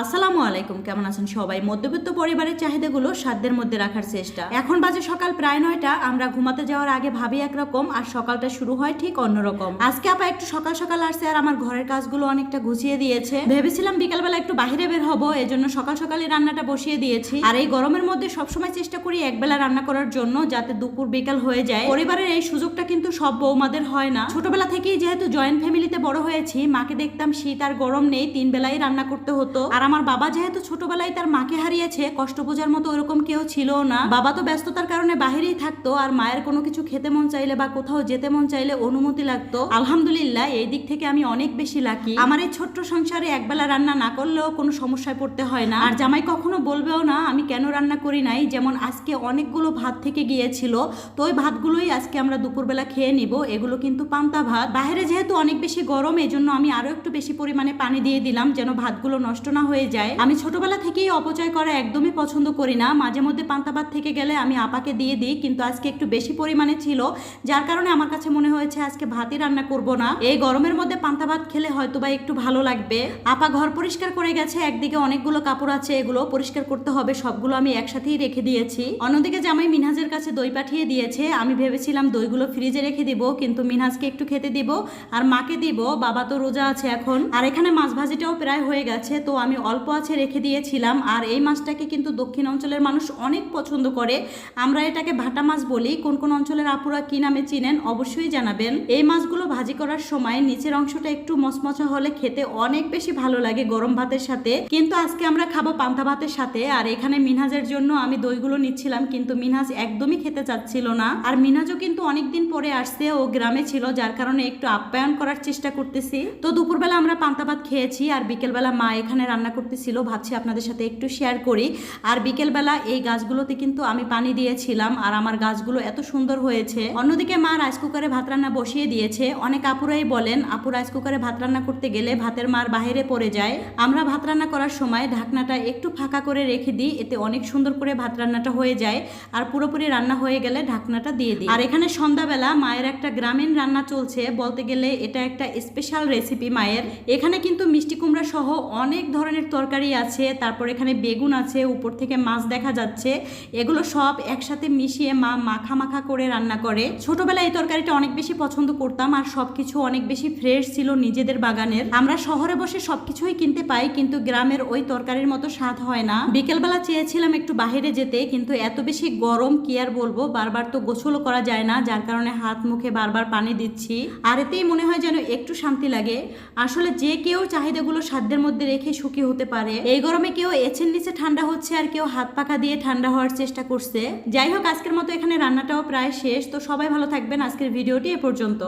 আসসালামু আলাইকুম, কেমন আছেন সবাই? মধ্যবিত্ত পরিবারের চাহিদাগুলো সাধ্যের মধ্যে রাখার চেষ্টা। এখন বাজে সকাল প্রায় নয়টা, আমরা ঘুমাতে যাওয়ার আগে ভাবি একরকম, আর সকালটা শুরু হয় ঠিক অন্যরকম। আজকে আপা একটু সকাল সকাল আসছে, আর আমার ঘরের কাজগুলো অনেকটা গুছিয়ে দিয়েছে। ভেবেছিলাম বিকালবেলা একটু বাইরে বের হব, এজন্য সকাল সকালে রান্নাটা বসিয়ে দিয়েছি। আর এই গরমের মধ্যে সবসময় চেষ্টা করি একবেলা রান্না করার জন্য, যাতে দুপুর বিকাল হয়ে যায়। পরিবারের এই সুযোগটা কিন্তু সব বৌমাদের হয় না। ছোটবেলা থেকেই যেহেতু জয়েন্ট ফ্যামিলিতে বড় হয়েছি, মাকে দেখতাম শীত আর গরম নেই তিন বেলাই রান্না করতে হতো। আর আমার বাবা যেহেতু ছোটবেলায় তার মাকে হারিয়েছে, কষ্ট বোঝার মতো ওরকম কেউ ছিল না। বাবা তো ব্যস্ততার কারণে বাহিরেই থাকতো, আর মায়ের কোনো কিছু খেতে মন চাইলে বা কোথাও যেতে মন চাইলে অনুমতি লাগতো। আলহামদুলিল্লাহ, এই দিক থেকে আমি অনেক বেশি লাকি আমার এই ছোট্ট সংসারে একবেলা রান্না না করলেও কোনো সমস্যায় পড়তে হয় না। আর জামাই কখনো বলবেও না, আমি কেন রান্না করি নাই? যেমন আজকে অনেকগুলো ভাত থেকে গিয়েছিল, তো ওই ভাতগুলোই আজকে আমরা দুপুরবেলা খেয়ে নিব। এগুলো কিন্তু পান্তা ভাত। বাইরে যেহেতু অনেক বেশি গরম এই জন্য আমি আরও একটু বেশি পরিমাণে পানি দিয়ে দিলাম, যেন ভাতগুলো নষ্ট না হয়ে যায়। আমি ছোটবেলা থেকেই অপচয় করা একদমই পছন্দ করি না। মাঝে মধ্যে পান্তা ভাত থেকে গেলে আমি আপাকে দিয়ে দিই, কিন্তু আজকে একটু বেশি পরিমাণে ছিল, যার কারণে আমার কাছে মনে হয়েছে আজকে ভাতই রান্না করব না। এই গরমের মধ্যে পান্তা ভাত খেলে হয়তো বা একটু ভালো লাগবে। আপা ঘর পরিষ্কার করে গেছে, একদিকে অনেকগুলো কাপড় আছে, এগুলো পরিষ্কার করতে হবে, সবগুলো আমি একসাথেই রেখে দিয়েছি। অন্যদিকে জামাই মিনহাজের কাছে দই পাঠিয়ে দিয়েছে, আমি ভেবেছিলাম দইগুলো ফ্রিজে রেখে দিব, কিন্তু মিনহাজকে একটু খেতে দিব, আর মাকে দিব, বাবা তো রোজা আছে এখন। আর এখানে মাছ ভাজিটাও প্রায় হয়ে গেছে, তো আমি অল্প আছে রেখে দিয়েছিলাম। আর এই মাছটাকে কিন্তু দক্ষিণ অঞ্চলের মানুষ অনেক পছন্দ করে। আমরা এটাকে ভাটা মাছ বলি। কোন কোন অঞ্চলের আপুরা কি নামে চিনেন অবশ্যই জানাবেন। এই মাছগুলো ভাজি করার সময় নিচের অংশটা একটু মচমচা হলে খেতে অনেক বেশি ভালো লাগে গরম ভাতের সাথে। কিন্তু আজকে আমরা খাব পান্তা ভাতের সাথে। আর এখানে মিনহাজের জন্য আমি দইগুলো নিচ্ছিলাম, কিন্তু মিনহাজ একদমই খেতে চাচ্ছিল না। আর মিনহাজও কিন্তু অনেকদিন পরে আসছে ও গ্রামে ছিল, যার কারণে একটু আপ্যায়ন করার চেষ্টা করতেছি। তো দুপুরবেলা আমরা পান্তা ভাত খেয়েছি, আর বিকেলবেলা মা এখানে রান্না করতেছিল, ভাবছি আপনাদের সাথে একটু শেয়ার করি। আর বিকেলবেলা এই গাছগুলোতে কিন্তু আমি পানি দিয়েছিলাম আর আমার গাছগুলো এত সুন্দর হয়েছে। অন্যদিকে মা রাইস কুকারে ভাত রান্না বসিয়ে দিয়েছে। অনেক আপুরাই বলেন, আপু রাইস কুকারে ভাত রান্না করতে গেলে ভাতের মার বাইরে পড়ে যায়। আমরা ভাত রান্না করার সময় ঢাকনাটা একটু ফাঁকা করে রেখে দিই, এতে অনেক সুন্দর করে ভাত রান্নাটা হয়ে যায়। আর পুরোপুরি রান্না হয়ে গেলে ঢাকনাটা দিয়ে দিই। আর এখানে সন্ধ্যাবেলা মায়ের একটা গ্রামীণ রান্না চলছে। বলতে গেলে এটা একটা স্পেশাল রেসিপি মায়ের। এখানে কিন্তু মিষ্টি কুমড়া সহ অনেক ধরনের তরকারি আছে, তারপর এখানে বেগুন আছে, উপর থেকে মাছ দেখা যাচ্ছে, এগুলো সব একসাথে মিশিয়ে মা মাখা মাখা করে রান্না করে। ছোটবেলায় এই তরকারিটা অনেক বেশি পছন্দ করতাম আর সবকিছু অনেক বেশি ফ্রেশ ছিল নিজেদের বাগানের। আমরা শহরে বসে সবকিছুই কিনতে পাই, কিন্তু গ্রামের ওই তরকারির মতো স্বাদ হয় না। বিকেলবেলা চেয়েছিলাম একটু বাইরে যেতে, কিন্তু এত বেশি গরম কি আর বলব, বারবার তো গোসলও করা যায় না, যার কারণে হাত মুখে বারবার পানি দিচ্ছি। আর এতেই মনে হয় যেন একটু শান্তি লাগে। আসলে যে কেউ চাহিদাগুলো সাধ্যের মধ্যে রেখে সুখী হতে পারে। এই গরমে কেউ এছেন নিচে ঠান্ডা হচ্ছে আর কেউ হাত পাখা দিয়ে ঠান্ডা হওয়ার চেষ্টা করছে। যাই হোক, আজকের মতো এখানে রান্নাটাও প্রায় শেষ। তো সবাই ভালো থাকবেন। আজকের ভিডিওটি এ পর্যন্ত।